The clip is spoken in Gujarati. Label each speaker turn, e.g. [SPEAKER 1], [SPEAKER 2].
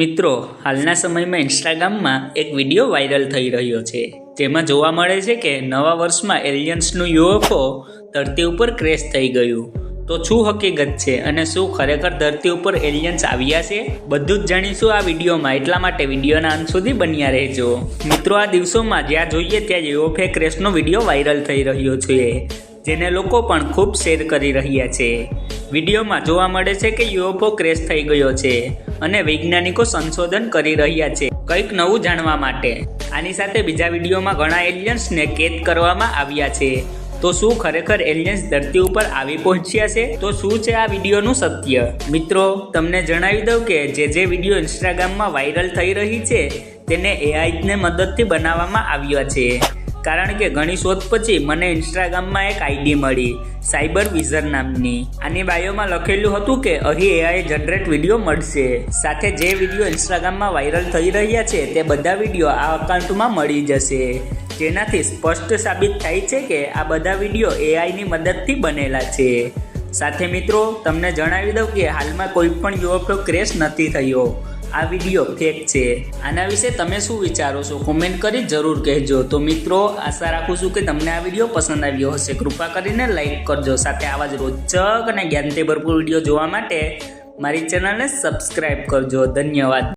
[SPEAKER 1] મિત્રો, હાલના સમયમાં ઇન્સ્ટાગ્રામમાં એક વીડિયો વાયરલ થઈ રહ્યો છે. જેમાં જોવા મળે છે કે નવા વર્ષમાં એલિયન્સનું યુએફઓ ધરતી ઉપર ક્રેશ થઈ ગયું. તો શું હકીકત છે અને શું ખરેખર ધરતી ઉપર એલિયન્સ આવ્યા છે? બધું જ જાણીશું આ વિડીયોમાં. એટલા માટે વિડીયોના અંત સુધી બન્યા રહેજો. મિત્રો, આ દિવસોમાં જ્યાં જોઈએ ત્યાં યુએફએ ક્રેશનો વીડિયો વાયરલ થઈ રહ્યો છે, જેને લોકો પણ ખૂબ શેર કરી રહ્યા છે. વિડીયોમાં જોવા મળે છે કે યુએફઓ ક્રેશ થઈ ગયો છે. અને વૈજ્ઞાનિકો સંશોધન કરી રહ્યા છે કંઈક નવું જાણવા માટે. આની સાથે બીજા વિડીયોમાં ઘણા એલિયન્સને કેદ કરવામાં આવ્યા છે. તો શું ખરેખર એલિયન્સ ધરતી ઉપર આવી પહોંચ્યા છે? તો શું છે આ વિડીયોનું સત્ય? મિત્રો, તમને જણાવી દઉં કે જે જે વીડિયો ઇન્સ્ટાગ્રામમાં વાયરલ થઈ રહી છે, તેને એઆઈને મદદથી બનાવવામાં આવ્યા છે. કારણ કે ઘણી શોધ પછી મને ઇન્સ્ટાગ્રામમાં એક આઈડી મળી, સાયબર વિઝર નામની. આની બાયોમાં લખેલું હતું કે અહીં એઆઈ જનરેટ વીડિયો મળશે. સાથે જે વીડિયો ઇન્સ્ટાગ્રામમાં વાયરલ થઈ રહ્યા છે તે બધા વીડિયો આ અકાઉન્ટમાં મળી જશે. જેનાથી સ્પષ્ટ સાબિત થાય છે કે આ બધા વીડિયો એઆઈની મદદથી બનેલા છે. સાથે મિત્રો, તમને જણાવી દઉં કે હાલમાં કોઈ પણ યુએફઓ ક્રેશ નથી થયો. આ વીડિયો ફેક છે. આના વિશે તમે શું વિચારો છો? કોમેન્ટ કરી જરૂર કહેજો. તો મિત્રો, આશા રાખું છું કે તમને આ વીડિયો પસંદ આવ્યો હશે. કૃપા કરીને લાઇક કરજો. સાથે આવા જ રોચક અને જ્ઞાનથી ભરપૂર વીડિયો જોવા માટે મારી ચેનલને સબસ્ક્રાઈબ કરજો. ધન્યવાદ.